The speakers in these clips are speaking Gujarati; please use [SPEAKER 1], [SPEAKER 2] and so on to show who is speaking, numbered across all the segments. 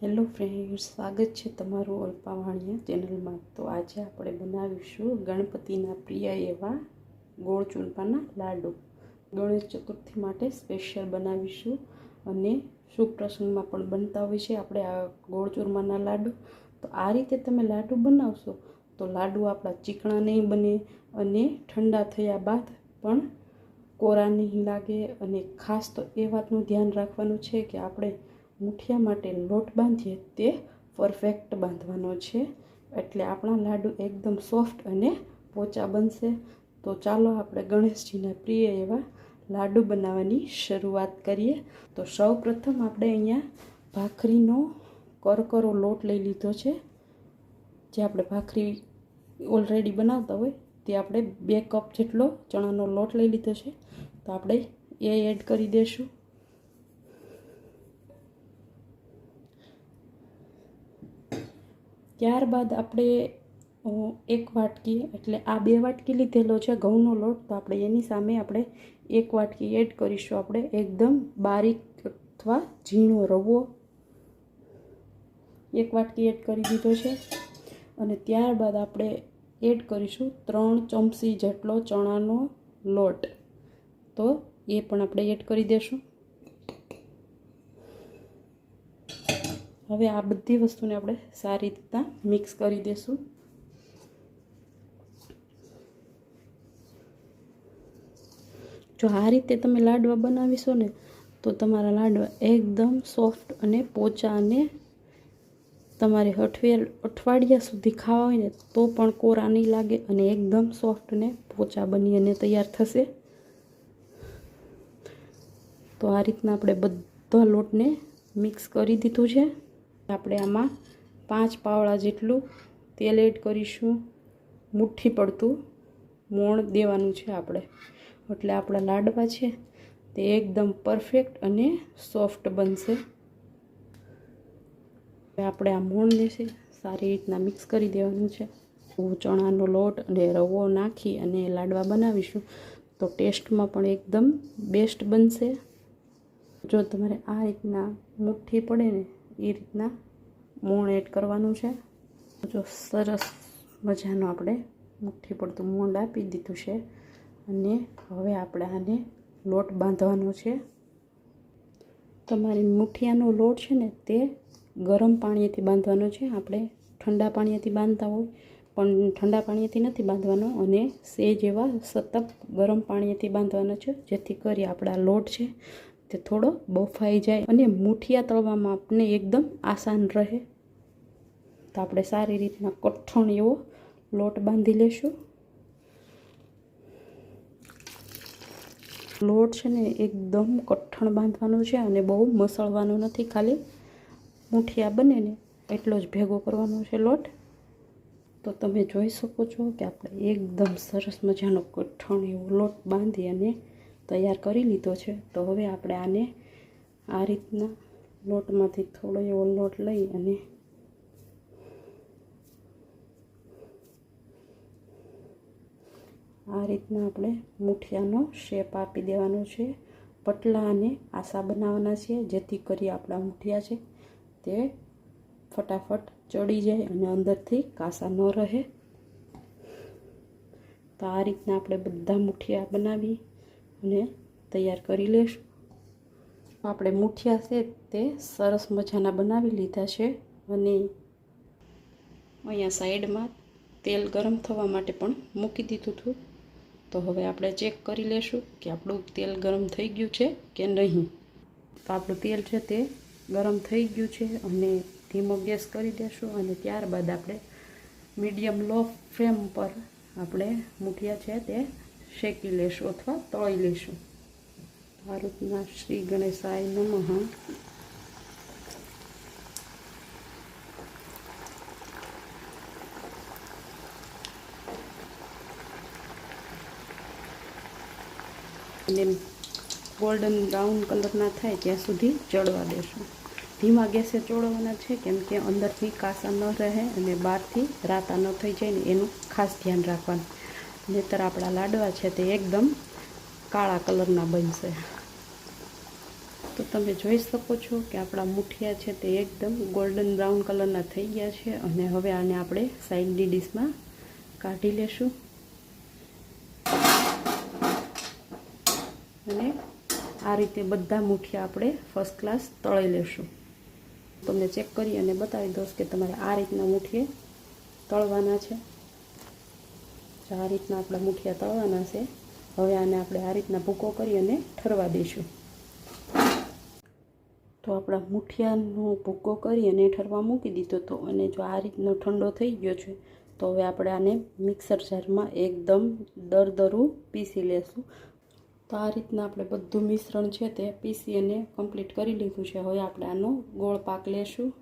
[SPEAKER 1] હેલો ફ્રેન્ડ સ્વાગત છે તમારું અલ્પાવાણિયા ચેનલમાં. તો આજે આપણે બનાવીશું ગણપતિના પ્રિય એવા ગોળ ચૂરપાના લાડુ. ગણેશ ચતુર્થી માટે સ્પેશિયલ બનાવીશું અને શુભ પ્રસંગમાં પણ બનતા હોય છે આપણે આ ગોળ ચૂરમાના લાડુ. તો આ રીતે તમે લાડુ બનાવશો તો લાડુ આપણા ચીકણા નહીં બને અને ઠંડા થયા બાદ પણ કોરા નહીં લાગે અને ખાસ તો એ વાતનું ધ્યાન રાખવાનું છે કે આપણે મુઠિયા માટે લોટ બાંધીએ તે પરફેક્ટ બાંધવાનો છે. એટલે આપણા લાડુ એકદમ સોફ્ટ અને પોચા બનશે. તો ચાલો આપણે ગણેશજીના પ્રિય એવા લાડુ બનાવવાની શરૂઆત કરીએ. તો સૌ પ્રથમ આપણે અહીંયા ભાખરીનો કરકરો લોટ લઈ લીધો છે. જે આપણે ભાખરી ઓલરેડી બનાવતા હોય તે આપણે બે કપ જેટલો ચણાનો લોટ લઈ લીધો છે. તો આપણે એ એડ કરી દઈશું ત્યારબાદ આપણે એક વાટકી, એટલે આ બે વાટકી લીધેલો છે, ઘઉંનો લોટ. તો આપણે એની સામે આપણે એક વાટકી એડ કરીશું આપણે. એકદમ બારીક અથવા ઝીણો રવો. એક વાટકી એડ કરી દીધો છે. અને ત્યારબાદ આપણે એડ કરીશું ત્રણ ચમચી જેટલો ચણાનો લોટ. તો એ પણ આપણે એડ કરી દઈશું હવે આ બધી વસ્તુને આપણે સારી રીતના મિક્સ કરી દઈશું જો આ રીતે તમે લાડવા બનાવીશો ને, તો તમારા લાડવા એકદમ સોફ્ટ અને પોચા અને તમારે અઠવેલ અઠવાડિયા સુધી ખાવા હોય ને, તો પણ કોરા નહીં લાગે અને એકદમ સોફ્ટ અને પોચા બની અને તૈયાર થશે. તો આ રીતના આપણે બધા લોટને મિક્સ કરી દીધું છે. આપણે આમાં પાંચ પાવડા જેટલું તેલ એડ કરીશું. મુઠ્ઠી પડતું મોણ દેવાનું છે આપણે. એટલે આપણા લાડવા છે તે એકદમ પરફેક્ટ અને સોફ્ટ બનશે. આપણે આ મોણને છે સારી રીતના મિક્સ કરી દેવાનું છે. ચણાનો લોટ અને રવો નાખી અને લાડવા બનાવીશું. તો ટેસ્ટમાં પણ એકદમ બેસ્ટ બનશે. જો તમારે આ રીતના મુઠ્ઠી પડે ને એ રીતના મોણ એડ કરવાનું છે. જો સરસ મજાનો આપણે મુઠ્ઠી પડતું મોંડ આપી દીધું છે અને હવે આપણે આને લોટ બાંધવાનો છે. તમારી મુઠિયાનો લોટ છે ને તે ગરમ પાણીથી બાંધવાનો છે. આપણે ઠંડા પાણીથી બાંધતા હોય પણ ઠંડા પાણીથી નથી બાંધવાનો અને સેજ એવા સતત ગરમ પાણીથી બાંધવાનો છે જેથી કરી આપણા લોટ છે. તે થોડો બફાઈ જાય અને મૂઠિયા તળવામાં આપણે એકદમ આસાન રહે. તો આપણે સારી રીતના કઠણ એવો લોટ બાંધી લેશું. લોટ છે ને એકદમ કઠણ બાંધવાનો છે અને બહુ મસળવાનો નથી ખાલી. મૂઠિયા બને ને એટલો જ ભેગો કરવાનો છે લોટ. તો તમે જોઈ શકો છો કે આપણે એકદમ સરસ મજાનો કઠણ એવો લોટ બાંધી અને તૈયાર કરી લીધો છે. તો હવે આપણે આને આ રીતના લોટમાંથી થોડો એવો લોટ લઈ અને આ રીતના આપણે મુઠિયાનો શેપ આપી દેવાનો છે. પટલા અને આસા બનાવવાના છે. જેથી કરી આપણા મુઠિયા છે તે ફટાફટ ચડી જાય અને અંદરથી કાસા ન રહે. તો આ રીતના આપણે બધા મુઠિયા બનાવી અને તૈયાર કરી લઈશું આપણે મૂઠિયા છે તે સરસ મજાના બનાવી લીધા છે અને અહીંયા સાઈડમાં તેલ ગરમ થવા માટે પણ મૂકી દીધું હતું. તો હવે આપણે ચેક કરી લેશું કે આપણું તેલ ગરમ થઈ ગયું છે કે નહીં. તો આપણું તેલ છે તે ગરમ થઈ ગયું છે અને ધીમો ગેસ કરી દેશું અને ત્યારબાદ આપણે મીડિયમ લો ફ્લેમ પર આપણે મૂઠિયા છે તે શેકી લેશું અથવા તળી લેશું ભારતના શ્રી ગણેશાય નમઃ અને ગોલ્ડન બ્રાઉન કલરના થાય ત્યાં સુધી ચડવા દેશું. ધીમા ગેસે ચોળવાના છે, કેમ કે અંદરથી કાસા ન રહે અને બહારથી રાતા ન થઈ જાય ને એનું ખાસ ધ્યાન રાખવાનું. નહીતર આપણા લાડવા છે તે એકદમ કાળા કલરના બનશે. તો તમે જોઈ શકો છો કે આપણા મુઠિયા છે તે એકદમ ગોલ્ડન બ્રાઉન કલરના થઈ ગયા છે અને હવે આને આપણે સાઈડની ડીશમાં કાઢી લેશું. અને આ રીતે બધા મુઠિયા આપણે ફર્સ્ટ ક્લાસ તળી લેશું. તમને ચેક કરી અને બતાવી દઉં કે તમારે આ રીતના મુઠીએ તળવાના છે. આ રીતના આપણા મુઠિયા તળવાના છે. હવે આને આપણે આ રીતના ભૂકો કરી અને ઠરવા દઈશું. તો આપણા મુઠિયાનો ભૂકો કરી અને ઠરવા મૂકી દીધો હતો અને જો આ રીતનો ઠંડો થઈ ગયો છે, તો હવે આપણે આને મિક્સર જારમાં એકદમ દરદરું પીસી લેશું. તો આ રીતના આપણે બધું મિશ્રણ છે તે પીસી અને કમ્પ્લીટ કરી લીધું છે. હવે આપણે આનો ગોળ પાક લેશું.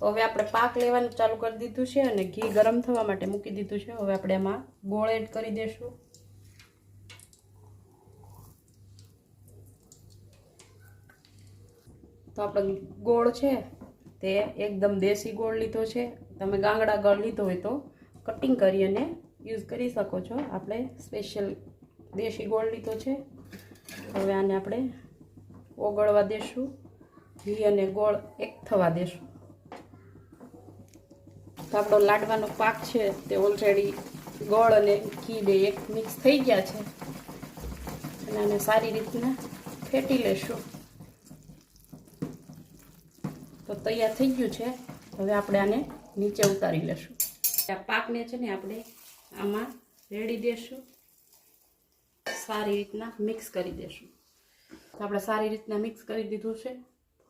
[SPEAKER 1] તો હવે આપણે પાક લેવાનું ચાલુ કરી દીધું છે અને ઘી ગરમ થવા માટે મૂકી દીધું છે. હવે આપણે એમાં ગોળ એડ કરી દઈશું તો આપણો ગોળ છે તે એકદમ દેશી ગોળ લીધો છે. તમે ગાંગડા ગળ લીધો હોય તો કટિંગ કરી અને યુઝ કરી શકો છો. આપણે સ્પેશિયલ દેશી ગોળ લીધો છે. હવે આને આપણે ઓગળવા દેશું. ઘી અને ગોળ એક થવા દેશું. આપણો લાડવાનો પાક છે તે ઓલરેડી ગોળ અને ઘી બે એક મિક્સ થઈ ગયા છે. અને આને સારી રીતના ફેટી લેશું. તો તૈયાર થઈ ગયું છે. હવે આપણે આને નીચે ઉતારી લેશું. આ પાકને છે ને આપણે આમાં રેડી દેશું. સારી રીતના મિક્સ કરી દેશું. તો આપણે સારી રીતના મિક્સ કરી દીધું છે.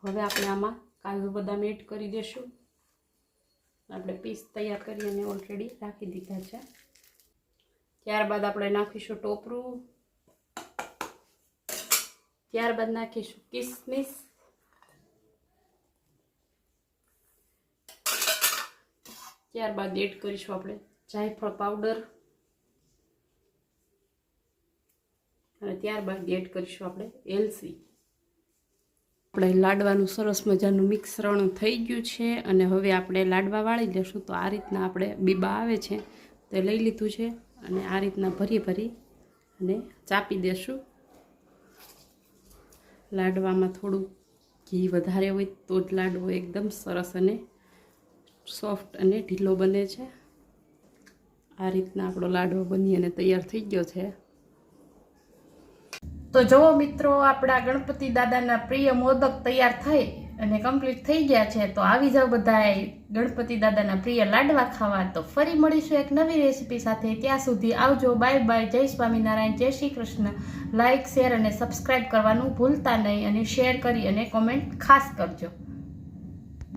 [SPEAKER 1] હવે આપણે આમાં કાજુ બદામ એડ કરી દેશું. આપણે પીસ તૈયાર કરી અને ઓલરેડી રાખી દીધા છે. ત્યારબાદ આપણે નાખીશું ટોપરું. ત્યારબાદ નાખીશું કિસમિસ. ત્યારબાદ એડ કરીશું આપણે જાયફળ પાવડર. અને ત્યારબાદ એડ કરીશું આપણે એલસી. આપણે લાડવાનું સરસ મજાનું મિશ્રણ થઈ ગયું છે અને હવે આપણે લાડવા વાળી લેશું. તો આ રીતના આપણે બીબા આવે છે તે લઈ લીધું છે અને આ રીતના ભરી ભરી અને ચાપી દેશું. લાડવામાં થોડું ઘી વધારે હોય તો જ લાડવો એકદમ સરસ અને સોફ્ટ અને ઢીલો બને છે. આ રીતના આપણો લાડવો બની અને તૈયાર થઈ ગયો છે.
[SPEAKER 2] તો જુઓ મિત્રો, આપણા ગણપતિ દાદાના પ્રિય મોદક તૈયાર થઈ અને કમ્પ્લીટ થઈ ગયા છે. તો આવી જાવ બધાએ ગણપતિ દાદાના પ્રિય લાડવા ખાવા. તો ફરી મળીશું એક નવી રેસીપી સાથે. ત્યાં સુધી આવજો. Bye bye. જય સ્વામિનારાયણ. જય શ્રી કૃષ્ણ. લાઇક શેર અને સબસ્ક્રાઈબ કરવાનું ભૂલતા નહીં અને શેર કરી અને કોમેન્ટ ખાસ કરજો.